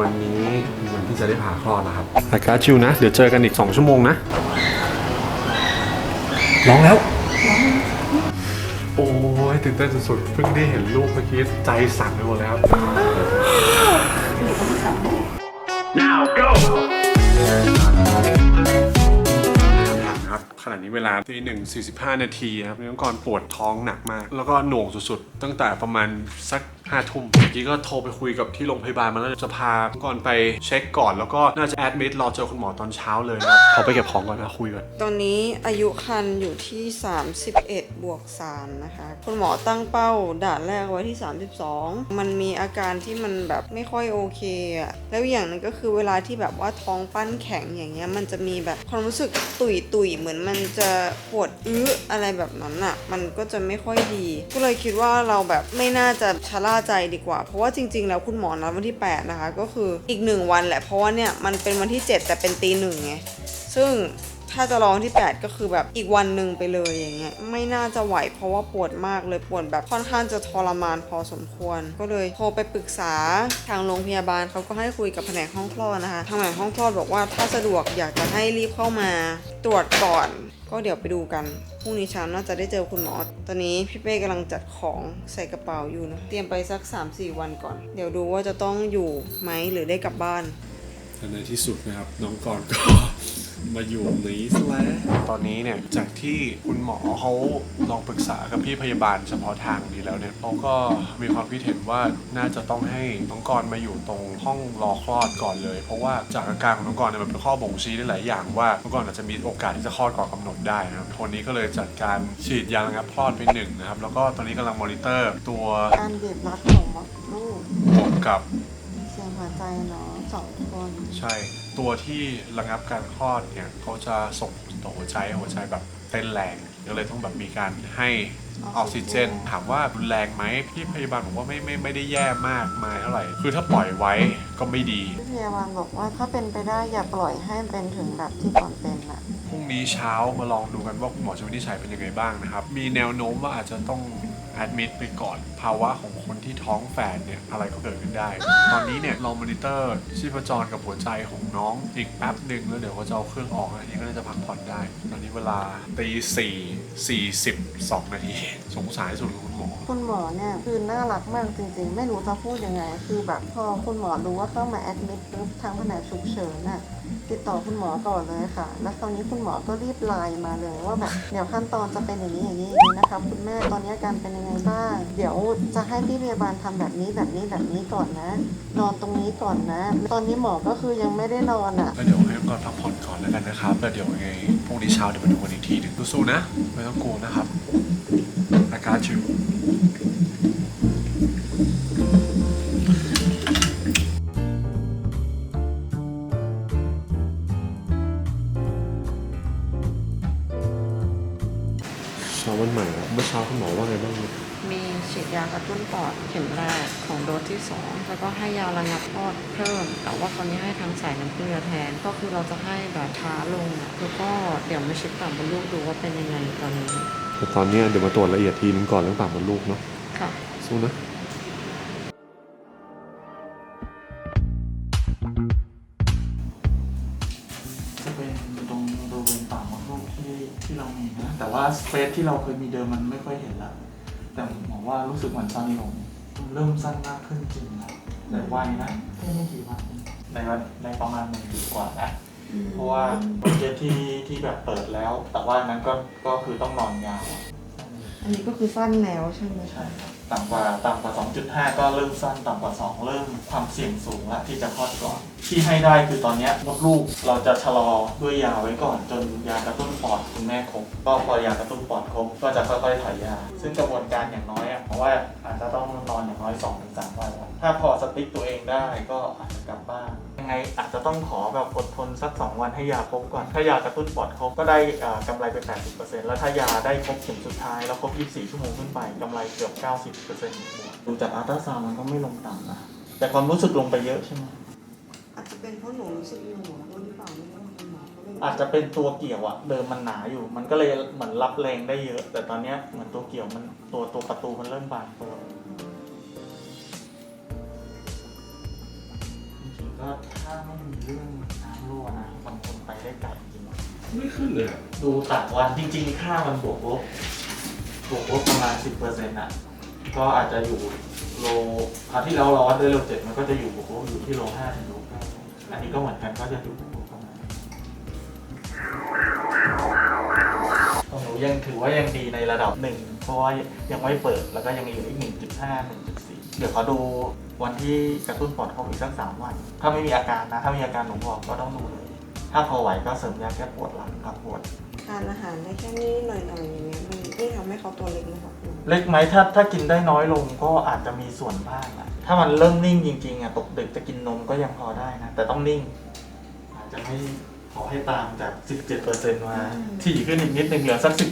วันนี้วันที่จะได้ผ่าคลอดแล้วครับอากาศชิวนะ เดี๋ยวเจอกันอีก 2 ชั่วโมงนะ ร้องแล้ว โอ้ยตื่นเต้นสุดๆเพิ่งได้เห็นลูกเมื่อกี้ใจสั่นไปหมดแล้ว Now go ครับขณะนี้เวลาที่หนึ่งสี่สิบห้านาทีครับน้องกรปวดท้องหนักมาก แล้วก็หน่วงสุดๆ ตั้งแต่ประมาณสัก ห้าทุ่มเมื่อกี้ก็โทรไปคุยกับที่โรงพยาบาลมาแล้วจะพาน้องกรไปเช็คก่อนแล้วก็น่าจะแอดมิดรอเจอคุณหมอตอนเช้าเลยนะครับขอไปเก็บของก่อนนะคุยก่อน ตอนนี้อายุคันอยู่ที่ 31 บวก 3 นะคะ คุณหมอตั้งเป้าด่านแรกไว้ที่ 32 มันมีอาการที่มันแบบไม่ค่อยโอเคอะแล้วอย่างหนึงก็คือเวลาที่แบบว่าท้องปั้นแข็งอย่างเงี้ยมันจะมีแบบความรู้สึกตุยตุยเหมือนมันจะปวดอื้ออะไรแบบนั้นอะมันก็จะไม่ค่อยดี ก็เลยคิดว่าเราแบบไม่น่าจะชะล่าใจดีกว่า เพราะว่าจริง ๆ แล้วคุณหมอนัดวันที่ 8 นะคะ ก็คืออีกหนึ่งวันแหละ เพราะว่าเนี่ยมันเป็นวันที่ 7 แต่เป็นตีหนึ่งไง ซึ่งถ้าจะรองที่ 8 ก็คือแบบอีกวันหนึ่งไปเลยอย่างเงี้ยไม่น่าจะไหวเพราะว่าปวดมากเลยปวดแบบค่อนข้างจะทรมานพอสมควร ก็เลยโทรไปปรึกษาทางโรงพยาบาลเขาก็ให้คุยกับแผนกห้องคลอดนะคะทางแผนกห้องคลอดบอกว่าถ้าสะดวกอยากจะให้รีบเข้ามาตรวจก่อน ก็เดี๋ยวไปดูกันพรุ่งนี้เช้าน่าจะได้เจอคุณหมอ ตอนนี้พี่เป้กำลังจัดของใส่กระเป๋าอยู่นะเตรียมไปสัก 3-4 วันก่อน เดี๋ยวดูว่าจะต้องอยู่ไหมหรือได้กลับบ้านแต่ในที่สุดนะครับน้องกรก็ มาอยู่นี้ซะแล้วตอนนี้เนี่ยจากที่คุณหมอเขาลองปรึกษากับพี่พยาบาลเฉพาะทางนี้แล้วเนี่ยเขาก็มีความคิดเห็นว่าน่าจะต้องให้น้องกรมาอยู่ตรงห้องรอคลอดก่อนเลย เพราะว่าจากอาการของน้องกรเนี่ยมันเป็นข้อบ่งชี้ได้หลายอย่างว่าน้องกรอาจจะมีโอกาสที่จะคลอดก่อนกำหนดได้นะครับคนนี้ก็เลยจัดการฉีดยาระงับคลอดไปหนึ่งนะครับแล้วก็ตอนนี้กำลังมอนิเตอร์ตัวการบีบรัดของมดลูกบวกกับเสียงหัวใจเนาะสองคนใช่ ตัวที่ระงับการคลอดเนี่ยเขาจะส่งต่อหัวใจให้หัวใจแบบเต้นแรงก็เลยต้องแบบมีการให้ออกซิเจน ถามว่ารุนแรงไหมพี่พยาบาลบอกว่าไม่ไม่ไม่ได้แย่มากมายเท่าไหร่ คือถ้าปล่อยไว้ก็ไม่ดีพี่พยาบาลบอกว่าถ้าเป็นไปได้อย่าปล่อยให้เป็นถึงแบบที่ก่อนเป็นอะพรุ่งนี้เช้ามาลองดูกันว่าคุณหมอจะวินิจฉัยเป็นยังไงบ้างนะครับ มีแนวโน้มว่าอาจจะต้อง แอดมิดไปก่อน ภาวะของคนที่ท้องแฝดเนี่ยอะไรก็เกิดขึ้นได้ ตอนนี้เนี่ยเรามอนิเตอร์ชีพจรกับหัวใจของน้องอีกแป๊บหนึ่งแล้วเดี๋ยวเขาจะเอาเครื่องออกอันนี้ก็น่าจะพักผ่อนได้ ตอนนี้เวลาตีสี่สี่สิบสองนาทีสงสารที่สุดคุณหมอ คุณหมอเนี่ยคือน่ารักมากจริงๆ ไม่รู้จะพูดยังไง คือแบบพอคุณหมอรู้ว่าเข้ามาแอดมิดทางแผนกฉุกเฉินน่ะ ติดต่อคุณหมอก่อนเลยค่ะ แล้วตอนนี้คุณหมอก็รีบไลน์มาเลยว่าแบบเดี๋ยวขั้นตอนจะเป็นอย่างนี้อย่างนี้นะคะคุณแม่ตอนนี้อาการเป็นยังไงบ้าง เดี๋ยวจะให้พี่พยาบาลทำแบบนี้แบบนี้แบบนี้ก่อนนะ นอนตรงนี้ก่อนนะ ตอนนี้หมอก็คือยังไม่ได้นอนอะเดี๋ยวให้ก่อนพักผ่อนก่อนแล้วกันนะครับแล้วเดี๋ยวยังไงพรุ่งนี้เช้าเดี๋ยวมาดูกันอีกทีหนึ่งสู้ๆนะ ไม่ต้องกลัวนะครับอากาศชิว ยาระงับคลอดเพิ่ม แต่ว่าตอนนี้ให้ทางสายน้ำเกลือแทน ก็คือเราจะให้แบบช้าลงอะแล้วก็เดี๋ยวมาเช็คปากบนลูกดูว่าเป็นยังไงตอนนี้ แต่ตอนเนี้ยเดี๋ยวมาตรวจละเอียดทีนึงก่อนเรื่องปากมดลูกเนาะค่ะ สู้นะ จะเป็นตรงบริเวณปากมดลูกที่ที่เรามีนะ แต่ว่าเฟสที่เราเคยมีเดิมมันไม่ค่อยเห็นละแต่หมอว่ารู้สึกเหมือนสั้นลงเริ่มสั้นมากขึ้นจริงนะแต่ไวนะแค่ไม่กี่วันในวันในประมาณหนึ่งปีกว่านะเพราะว่าโปรเจกที่ที่แบบเปิดแล้ว แต่ว่านั้นก็ก็คือต้องนอนยาวอันนี้ก็คือสั้นแล้วใช่ไหมใช่ครับต่ำกว่าต่ำกว่า 2.5 ก็เริ่มสั้นต่ำกว่า 2 เริ่มความเสี่ยงสูงแล้วที่จะคลอดก่อน ที่ให้ได้คือตอนเนี้ยมดลูกเราจะชะลอด้วยยาไว้ก่อน จนยากระตุ้นปอดคุณแม่ครบก็พอยากระตุ้นปอดครบก็จะค่อยๆถอยยา ซึ่งกระบวนการอย่างน้อยอะเพราะว่าอาจจะต้องนอนอย่างน้อย2-3วันถ้าพอสติ๊กตัวเองได้ก็อาจจะกลับบ้านยังไงอาจจะต้องขอแบบอดทนสัก 2 วันให้ยาครบก่อน ถ้ายากระตุ้นปอดครบก็ได้อ่ากำไรไป 80%แล้วถ้ายาได้ครบเข็มสุดท้ายแล้วครบ 24 ชั่วโมงขึ้นไปกำไรเกือบ 90%ดูจากอัลตราซาวด์มันก็ไม่ลงต่ำนะแต่ความรู้สึกลงไปเยอะใช่ไหมอาจจะ เป็นเพราะหนูรู้สึกมีหัวด้วยหรือเปล่าไม่รู้คุณหมอก็เลยอาจจะเป็นตัวเกี่ยวอะเดิมมันหนาอยู่ มันก็เลยเหมือนรับแรงได้เยอะ แต่ตอนเนี้ยเหมือนตัวเกี่ยวมันตัวตัวประตูมันเริ่มบานตัวจริงๆก็ถ้าไม่มีเรื่องน้ำรั่วนะบางคนไปได้ไกลจริงไม่ขึ้นเลยอะๆดูต่างวันจริง ๆ ค่ามันบวกลบบวกลบประมาณ10%อะก็อาจจะอยู่โลคราวที่เราเราวัดด้วยโลเจ็ดมันก็จะอยู่บวกลบอยู่ที่โลห้าถึงโลเก้า อันนี้ก็เหมือนกันก็จะอยู่บวกลบประมาณของหนูยังถือว่ายังดีในระดับหนึ่งเพราะว่ายังไม่เปิดแล้วก็ยังเหลืออีกหนึ่งจุดห้าหนึ่งจุดสี่เดี๋ยวขอดูวันที่กระตุ้นปอดครบอีกสักสามวัน ถ้าไม่มีอาการนะ ถ้ามีอาการหนูบอกก็ต้องดูเลย ถ้าพอไหวก็เสริมยาแก้ปวดหลังกับปวด ทานอาหารได้แค่นี้หน่อยๆอย่างเงี้ยมันไม่ทำให้เขาตัวเล็กนะครับ เล็กไหมถ้าถ้ากินได้น้อยลงก็อาจจะมีส่วนบ้างอะ ถ้ามันเริ่มนิ่งจริงๆอะตกดึกจะกินนมก็ยังพอได้นะ แต่ต้องนิ่ง อาจจะไม่ขอให้ตามจาก 17%มาถี่ขึ้นอีกนิดนึงเหลือสัก 15 14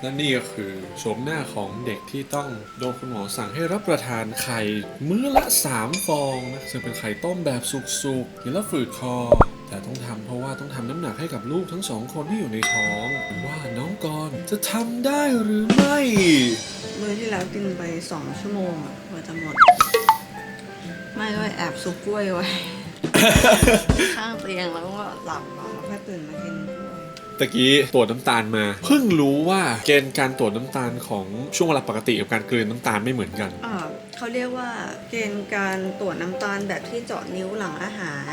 และนี่ก็คือโฉมหน้าของเด็กที่ต้องโดนคุณหมอสั่งให้รับประทานไข่ มื้อละ 3 ฟองนะซึ่งเป็นไข่ต้มแบบสุกๆกินแล้วฝืดคอ แต่ต้องทำเพราะว่าต้องทำน้ำหนักให้กับลูกทั้งสองคนที่อยู่ในท้อง ว่าน้องกรณ์จะทำได้หรือไม่มื้อที่แล้วกินไปสองชั่วโมงอะกว่าจะหมด ไม่ก็แอบซุปกล้วยไว้ ข้างเตียงแล้วก็หลับนอนแล้วก็ตื่นมากินกล้วยตะกี้ตรวจน้ำตาลมาเพิ่งรู้ว่าเกณฑ์การตรวจน้ำตาลของช่วงเวลาปกติกับการกลืนน้ำตาลไม่เหมือนกันอ่าเขาเรียกว่าเกณฑ์การตรวจน้ำตาลแบบที่เจาะนิ้วหลังอาหาร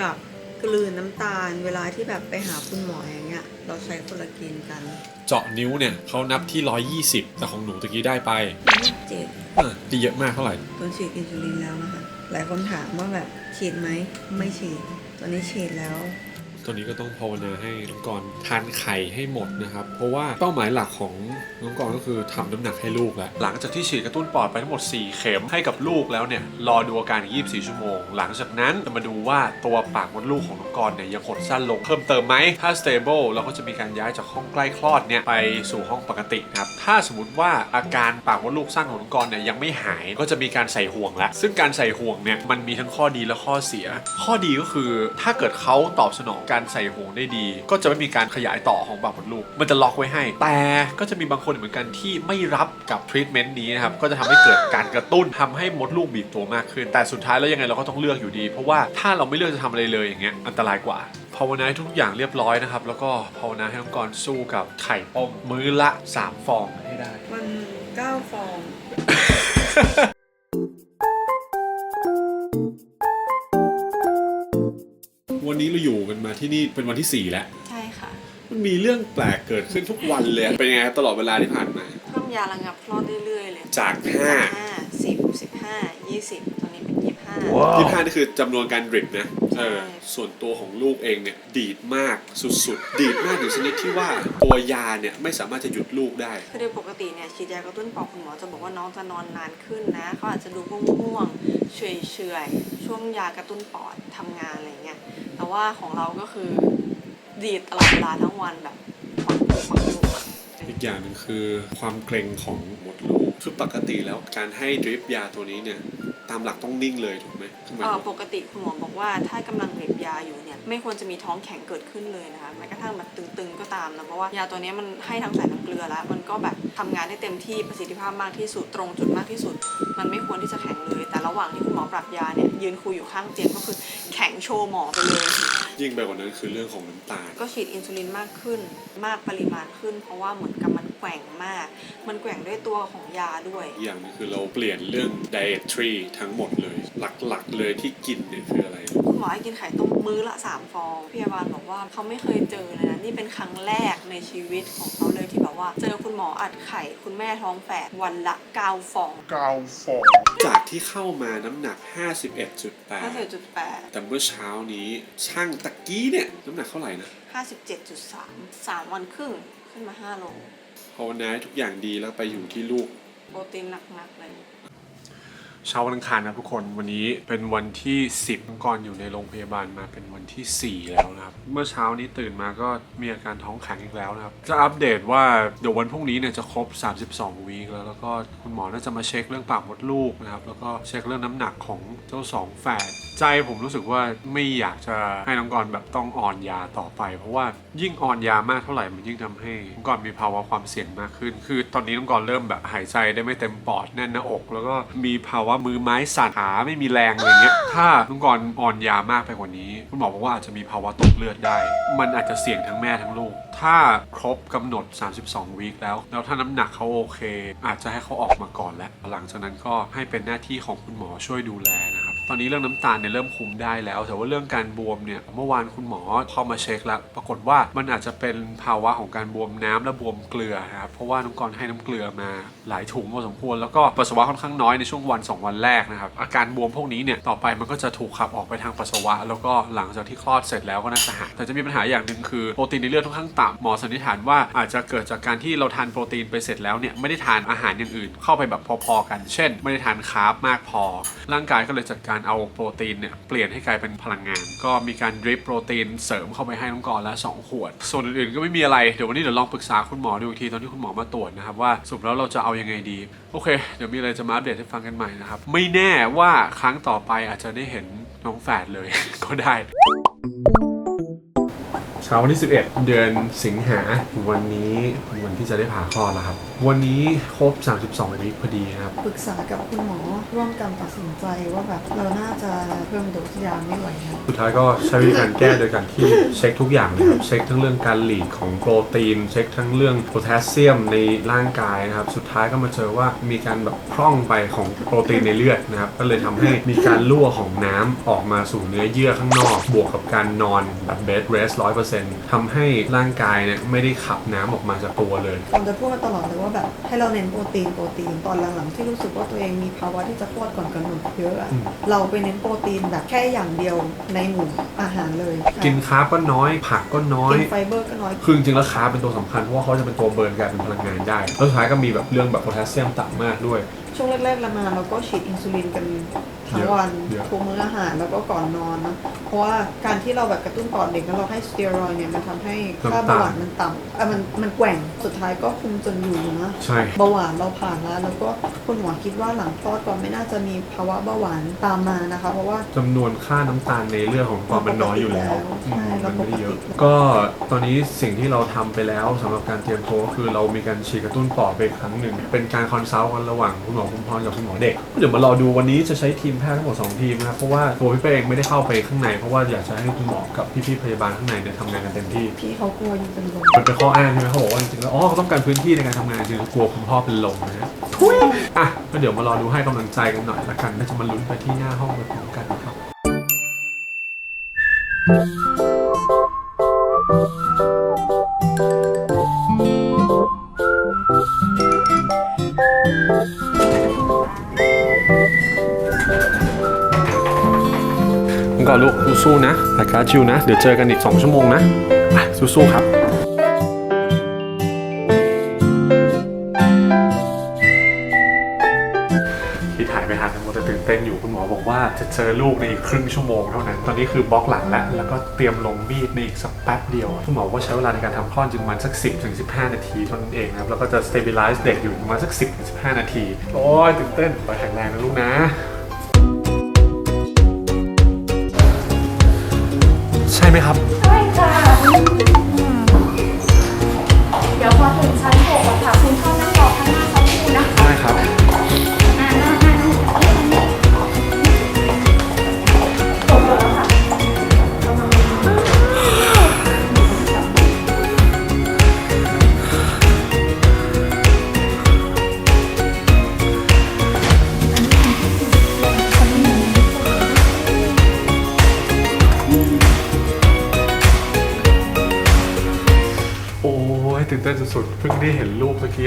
กับ กลืนน้ำตาล เวลาที่แบบไปหาคุณหมออย่างเงี้ย เราใช้คนละเกณฑ์กันเจาะนิ้วเนี่ยเขานับที่ 120 แต่ของหนูตะกี้ได้ไปเจ็ดอะดีเยอะมากเท่าไหร่ ตอนฉีดอินซูลินแล้วนะคะ หลายคนถามว่าแบบฉีดไหมไม่ฉีด ตอนนี้ฉีดแล้ว ตอนนี้ก็ต้องภาวนาให้น้องกรณ์ทานไข่ให้หมดนะครับ เพราะว่าเป้าหมายหลักของน้องกรณ์ก็คือทำน้ำหนักให้ลูกแล้วหลังจากที่ฉีดกระตุ้นปอดไปทั้งหมด 4 เข็มให้กับลูกแล้วเนี่ยรอดูอาการอีก24 ชั่วโมง หลังจากนั้นจะมาดูว่าตัวปากมดลูกของน้องกรณ์เนี่ยยังหดสั้นลงเพิ่มเติมไหมถ้า stable เราก็จะมีการย้ายจากห้องใกล้คลอดเนี่ยไปสู่ห้องปกตินะครับถ้าสมมติว่าอาการปากมดลูกสั้นของน้องกรณ์เนี่ยยังไม่หายก็จะมีการใส่ห่วงแล้วซึ่งการใส่ห่วงเนี่ยมันมีทั้งข้อดีและข้อเสีย ข้อดีก็คือถ้าเกิดเขาตอบสนองการใส่ห่วงได้ดี ก็จะไม่มีการขยายต่อของปากมดลูก มันจะล็อกไว้ให้ แต่ก็จะมีบางคนเหมือนกันที่ไม่รับกับทรีทเมนต์นี้นะครับ ก็จะทำให้เกิดการกระตุ้นทำให้มดลูกบีบตัวมากขึ้น แต่สุดท้ายแล้วยังไงเราก็ต้องเลือกอยู่ดี เพราะว่าถ้าเราไม่เลือกจะทำอะไรเลยอย่างเงี้ยอันตรายกว่าภาวนาให้ทุกอย่างเรียบร้อยนะครับ แล้วก็ภาวนาให้น้องกรณ์สู้กับไข่ต้มมื้อละ 3 ฟองให้ได้มันเก้าฟอง วันนี้เราอยู่กันมาที่นี่เป็นวันที่4แล้ว ใช่ค่ะมันมีเรื่องแปลกเกิดขึ้นทุกวันเลย เป็นยังไงครับตลอดเวลาที่ผ่านมา เพิ่มยาระงับคลอดเรื่อยๆเลยจากห้า5สิบสิบห้ายี่สิบตอนนี้เป็นยี่ห้าที่5นี่คือจำนวนการดริปนะ เออใช่ส่วนตัวของลูกเองเนี่ยดีดมากสุดๆ ดีดมากถึงชนิดที่ว่าตัวยาเนี่ยไม่สามารถจะหยุดลูกได้ คือโดยปกติเนี่ยฉีดยากระตุ้นปอดคุณหมอจะบอกว่าน้องจะนอนนานขึ้นนะเขาอาจจะดูง่วงๆเฉยๆช่วงยากระตุ้นปอดทำงานอะไรเงี้ยแต่ว่าของเราก็คือดีดตลอดเวลาทั้งวันแบบปักปักปักอีกอย่างหนึ่งคือความเกรงของมดลูกคือปกติแล้วการให้ดริปยาตัวนี้เนี่ย ตามหลักต้องนิ่งเลยถูกไหมคือหมายเอ่คอวามปกติคุณหมอบอกว่าถ้ากำลังเสพยาอยู่เนี่ยไม่ควรจะมีท้องแข็งเกิดขึ้นเลยนะคะแม้กระทั่งแบบตึงๆก็ตามนะเพราะว่ายาตัวนี้มันให้ทั้งสายน้ำเกลือแล้ว มันก็แบบทำงานได้เต็มที่ประสิทธิภาพมากที่สุดตรงจุดมากที่สุด มันไม่ควรที่จะแข็งเลย แต่ระหว่างที่คุณหมอปรับยาเนี่ยยืนคุยอยู่ข้างเตียงก็คือแข็งโชว์หมอไปเลยยิ่งไปกว่านั้นคือเรื่องของน้ำตาลก็ฉีดอินซูลินมากขึ้นมากปริมาณขึ้น เพราะว่าเหมือนกับมัน แกว่งมาก มันแกว่งด้วยตัวของยาด้วยอีกอย่างหนึงคือเราเปลี่ยนเรื่อง dietary ทั้งหมดเลย หลักๆเลยที่กินเนี่ยคืออะไร คุณหมอให้กินไข่ต้มมื้อละสามฟองพยาบาลบอกว่าเขาไม่เคยเจอเลยนะ นี่เป็นครั้งแรกในชีวิตของเขาเลยที่แบบว่า เจอคุณหมออัดไข่ คุณแม่ท้องแฝดวันละเก้าฟองจากที่เข้ามาน้ำหนักห้าสิบ51.8จุดแปดแต่เมื่อเช้านี้ช่างตะกี้เนี่ย น้ำหนักเท่าไหร่นะห้าสิบเจ็ดจุดสามสามวันครึ่งขึ้นมาห้าโล ภาวนาให้ทุกอย่างดีแล้วไปอยู่ที่ลูก โปรตีนหนักๆเลยเช้าวันอังคารนะครับทุกคนวันนี้เป็นวันที่ 10มังกรอยู่ในโรงพยาบาลมาเป็นวันที่ 4 แล้วนะครับ เมื่อเช้านี้ตื่นมาก็มีอาการท้องแข็งอีกแล้วนะครับ จะอัปเดตว่าเดี๋ยววันพรุ่งนี้เนี่ยจะครบ 32 วีคแล้วแล้วก็คุณหมอน่าจะมาเช็คเรื่องปากมดลูกนะครับแล้วก็เช็คเรื่องน้ำหนักของเจ้าสองแฝด ใจผมรู้สึกว่าไม่อยากจะให้น้องกรแบบต้องอ่อนยาต่อไป เพราะว่ายิ่งอ่อนยามากเท่าไหร่มันยิ่งทำให้น้องกรมีภาวะความเสี่ยงมากขึ้น คือตอนนี้น้องกรเริ่มแบบหายใจได้ไม่เต็มปอดแน่นหน้าอก แล้วก็มีภาวะมือไม้สั่นขาไม่มีแรงอะไรเงี้ยถ้าน้องกรอ่อนยามากไปกว่านี้คุณหมอบอกว่าอาจจะมีภาวะตกเลือดได้ มันอาจจะเสี่ยงทั้งแม่ทั้งลูกถ้าครบกำหนด 32 วีคแล้ว แล้วถ้าน้ำหนักเขาโอเค อาจจะให้เขาออกมาก่อนแล้วหลังจากนั้นก็ให้เป็นหน้าที่ของคุณหมอช่วยดูแลนะ ตอนนี้เรื่องน้ำตาลเนี่ยเริ่มคุมได้แล้ว แต่ว่าเรื่องการบวมเนี่ยเมื่อวานคุณหมอเข้ามาเช็คแล้ว ปรากฏว่ามันอาจจะเป็นภาวะของการบวมน้ำและบวมเกลือนะครับเพราะว่าน้องกรให้น้ำเกลือมาหลายถุงพอสมควรแล้วก็ปัสสาวะค่อนข้างน้อยในช่วงวัน 2 วันแรกนะครับอาการบวมพวกนี้เนี่ยต่อไปมันก็จะถูกขับออกไปทางปัสสาวะ แล้วก็หลังจากที่คลอดเสร็จแล้วก็น่าจะหายแต่จะมีปัญหาอย่างหนึ่งคือโปรตีนในเลือดค่อนข้างต่ำหมอสันนิษฐานว่าอาจจะเกิดจากการที่เราทานโปรตีนไปเสร็จแล้วเนี่ยไม่ได้ทานอาหารอย่างอื่น เข้าไปแบบพอๆกัน เช่น ไม่ได้ทานคาร์บมากพอ ร่างกายก็เลยจัดการเอาโปรตีนเนี่ยเปลี่ยนให้กลายเป็นพลังงาน ก็มีการดริปโปรตีนเสริมเข้าไปให้น้องกรละสองขวด ส่วนอื่นๆก็ไม่มีอะไร เดี๋ยววันนี้เดี๋ยวลองปรึกษาคุณหมอดูอีกทีตอนที่คุณหมอมาตรวจนะครับว่าสุดแล้วเราจะเอายังไงดี โอเค เดี๋ยวมีอะไรจะมาอัปเดตให้ฟังกันใหม่นะครับ ไม่แน่ว่าครั้งต่อไปอาจจะได้เห็นน้องแฝดเลยก็ได้ เช้าวันที่ 11 เดือนสิงหาวันนี้เป็นวันที่จะได้ผ่าคลอดแล้วครับ วันนี้ครบ 32วิคพอดีนะครับ ปรึกษากับคุณหมอร่วมกันตัดสินใจว่าแบบเราน่าจะเพิ่มโดสยาไม่ไหวแล้วสุดท้ายก็ใช้วิธีการแก้โดยการที่เช็คทุกอย่างเลยครับ เช็คทั้งเรื่องการหลีกของโปรตีน เช็คทั้งเรื่องโพแทสเซียมในร่างกายนะครับ สุดท้ายก็มาเจอว่ามีการแบบพร่องไปของโปรตีนในเลือดนะครับ ก็เลยทำให้มีการรั่วของน้ำออกมาสู่เนื้อเยื่อข้างนอก บวกกับการนอนแบบเบดเรสร้อยเปอร์เซ็นต์ทำให้ร่างกายเนี่ยไม่ได้ขับน้ำออกมาจากตัวเลย ผมจะพูดมาตลอดเลยว่าแบบให้เราเน้นโปรตีนโปรตีนตอนหลังๆที่รู้สึกว่าตัวเองมีภาวะที่จะคลอดก่อนกำหนดเยอะอะอืม เราไปเน้นโปรตีนแบบแค่อย่างเดียวในหมู่อาหารเลยกินคาร์บก็น้อย ผักก็น้อย กินไฟเบอร์ก็น้อย คือจริงๆแล้วคาร์บเป็นตัวสำคัญเพราะว่าเขาจะเป็นตัวเบิร์นกลายเป็นพลังงานได้ แล้วสุดท้ายก็มีแบบเรื่องแบบโพแทสเซียมต่ำมากด้วย ช่วงแรกๆเรามาเราก็ฉีดอินซูลินกัน ทั้งวันเยอะทุกมื้ออาหารแล้วก็ก่อนนอนนะเพราะว่าการที่เราแบบกระตุ้นปอดเด็กแล้วเราให้สเตียรอยด์เนี่ยมันทำให้ค่าเบาหวานมันต่ำอะมันมันแกว่งสุดท้ายก็คุมจนอยู่นะใช่ เบาหวานเราผ่านแล้วแล้วก็คุณหมอคิดว่าหลังคลอดก่อนไม่น่าจะมีภาวะเบาหวานตามมานะคะ เพราะว่า จำนวนค่าน้ำตาลในเลือดของกอนมันน้อยอยู่แล้วใช่อืมเรามันไม่ได้เยอะปกติ ก็ตอนนี้สิ่งที่เราทำไปแล้วสำหรับการเตรียมตัวก็คือเรามีการฉีดกระตุ้นปอดไปอีกครั้งหนึ่ง เป็นการคอนซัลท์กันระหว่างคุณหมอคุณพรกับคุณหมอเด็ก เดี๋ยวมารอดูวันนี้จะใช้ทีมแพทย์ทั้งหมด2ทีมนะครับเพราะว่าตัวพี่เป้เองไม่ได้เข้าไปข้างใน เพราะว่าอยากจะให้คุณหมอกับพี่ๆพยาบาลข้างในเนี่ยทำงานกันเต็มที่พี่เขากลัวอยู่เป็นลมมันเป็นข้ออ้างใช่ไหมเขาบอกว่าจริงๆแล้วอ๋อเขาต้องการพื้นที่ในการทำงานจริงๆกลัวคุณพ่อเป็นลมนะฮะทุยอะก็เดี๋ยวมารอดูให้กำลังใจกันหน่อยละกันน่าจะมาลุ้นไปที่หน้าห้องไปพร้อมกันนะครับ ลูกสู้ๆนะรายการชิวนะ เดี๋ยวเจอกันอีก 2 ชั่วโมงนะสู้ๆครับที่ถ่ายไปทันทั้งหมดแต่ตื่นเต้นอยู่คุณหมอบอกว่าจะเจอลูกในอีกครึ่งชั่วโมงเท่านั้น ตอนนี้คือบล็อกหลังแล้ว แล้วก็เตรียมลงมีดในอีกสักแป๊บเดียว คุณหมอก็ใช้เวลาในการทำคลอดจึงมาณสัก 10ถึง15 นาทีเท่านั้นเองนะครับ แล้วก็จะ stabilize เด็กอยู่ประมาณสัก 10ถึง15 นาที โอ้ยตื่นเต้นไปแข็งแรงนะลูกนะ ไหมครับ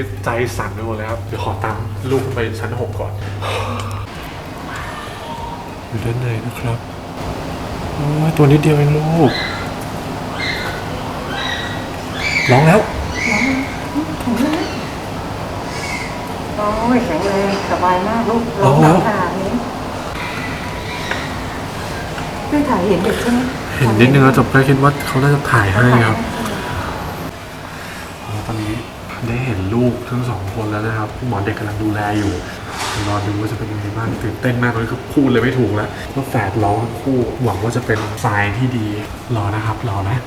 นลูกเมื่อกี้ใจสั่นไปหมดเลยครับ เดี๋ยวขอตามลูกขึ้นไปชั้นหกก่อน อยู่ด้านในนะครับโอ้ยตัวนิดเดียวเองลูก ร้องแล้วเโอ้ยแข็งแรงสบายมากลูกโอ้ร้องโหหนังขนาดนี้พี่ถ่ายเห็นเด็กใช่ไหมเห็นนิดนึงแล้วจบก็คิดว่าเขาน่าจะถ่ายให้ครับแล้วตอนนี้ได้เห็นลู กทั้งสองคนแล้วนะครับหมอเด็กกำลังดูแลอยู่รอดูว่าจะเป็นยังไงบ้างตื่นเต้นมากเลยคือพูดเลยไม่ถูกแล้วว่าแฝดร้องทั้งคู่หวังว่าจะเป็นสายที่ดีรอนะครับรอนะ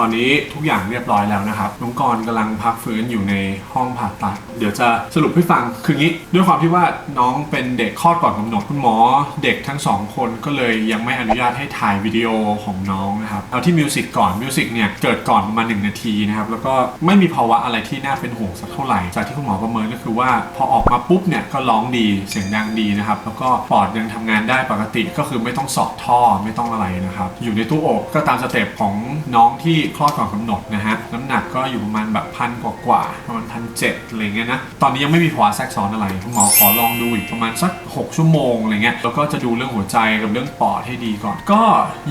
ตอนนี้ทุกอย่างเรียบร้อยแล้วนะครับน้องกร์กำลังพักฟื้นอยู่ในห้องผ่าตัด เดี๋ยวจะสรุปให้ฟังคืองี้ ด้วยความที่ว่าน้องเป็นเด็กคลอดก่อนกำหนดคุณหมอ เด็กทั้งสองคนก็เลยยังไม่อนุญาตให้ถ่ายวิดีโอของน้องนะครับเอาที่มิวสิกก่อนมิวสิกเนี่ยเกิดก่อนประมาณ1นาทีนะครับแล้วก็ไม่มีภาวะอะไรที่น่าเป็นห่วงสักเท่าไหร่จากที่คุณหมอประเมินก็คือว่าพอออกมาปุ๊บเนี่ยก็ร้องดีเสียงดังดีนะครับแล้วก็ปอดยังทำงานได้ปกติก็คือไม่ต้องสอดท่อไม่ต้องอะไรนะครับอยู่ในตู้อบก็ตามสเต็ปของน้องที่คลอดก่อนกำหนดนะฮะ น้ำหนักก็อยู่ประมาณแบบพันกว่ากว่าประมาณพันเจ็ดอะไรเงี้ยนะ ตอนนี้ยังไม่มีภาวะแทรกซ้อนอะไรคุณหมอขอลองดูอีกประมาณสัก 6 ชั่วโมงอะไรเงี้ยแล้วก็จะดูเรื่องหัวใจกับเรื่องปอดให้ดีก่อน ก็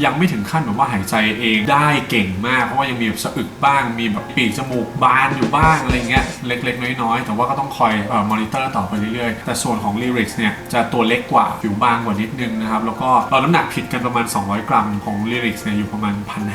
ยังไม่ถึงขั้นแบบว่าหายใจเองได้เก่งมาก เพราะว่ายังมีแบบสะอึกบ้าง มีแบบปีกจมูกบานอยู่บ้างอะไรเงี้ยเล็ก ๆ น้อยๆแต่ว่าก็ต้องคอยอมอนิเตอร์ต่อไปเรื่อยๆ แต่ส่วนของ Lyrics เนี่ยจะตัวเล็กกว่าผิวบางกว่านิดนึงนะครับแล้วก็เราน้ำหนักผิดกันประมาณ 200 กรัมของ Lyrics เนี่ยอยู่ประมาณ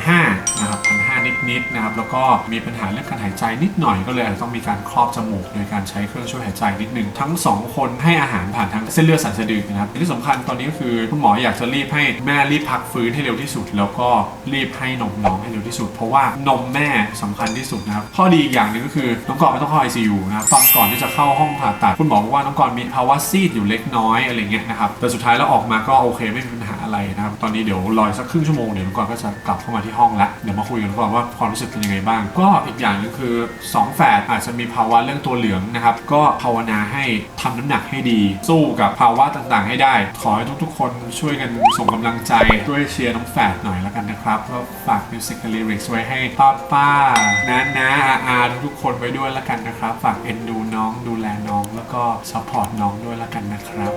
1,500นะครับ1,500นิดๆนะครับแล้วก็มีปัญหาเรื่องการหายใจนิดหน่อยก็เลยอาจจะต้องมีการครอบจมูกโดยการใช้เครื่องช่วยหายใจนิดนึงทั้ง 2 คนให้อาหารผ่านทางเส้นเลือดสายสะดือนะครับที่สำคัญตอนนี้ก็คือคุณหมออยากจะรีบให้แม่รีบพักฟื้นให้เร็วที่สุด แล้วก็รีบให้นมน้องให้เร็วที่สุด เพราะว่านมแม่สำคัญที่สุดนะครับข้อดีอีกอย่างหนึงก็คือน้องกรณ์ไม่ต้องเข้า ICU นะครับตอนก่อนที่จะเข้าห้องผ่าตัดคุณหมอบอกว่าน้องกรณ์มีภาวะซีดอยู่เล็กน้อยอะไรเงี้ยนะครับแต่สุดท้ายแล้วออกมาก็โอเคไม่มีปัญหา อะไรนะครับตอนนี้เดี๋ยวรออีกสักครึ่งชั่วโมงเดี๋ยวน้องกรณ์ก็จะกลับเข้ามาที่ห้องแล้วเดี๋ยวมาคุยกันก่อนว่าความรู้สึกเป็นยังไงบ้าง ก็อีกอย่างหนึงคือสองแฝดอาจจะมีภาวะเรื่องตัวเหลืองนะครับก็ภาวนาให้ทำน้ำหนักให้ดี สู้กับภาวะต่างๆ ให้ได้ ขอให้ทุกๆ คนช่วยกันส่งกำลังใจช่วยเชียร์น้องแฝดหน่อยแล้วกันนะครับก็ฝากมิวสิกลิริกไว้ให้ป้าป้าน้าน้าอาอาทุกๆคนไว้ด้วยแล้วกันนะครับ ฝากเอ็นดูน้องดูแลน้องแล้วก็ซัพพอร์ตน้องด้วยแล้วกันนะครับ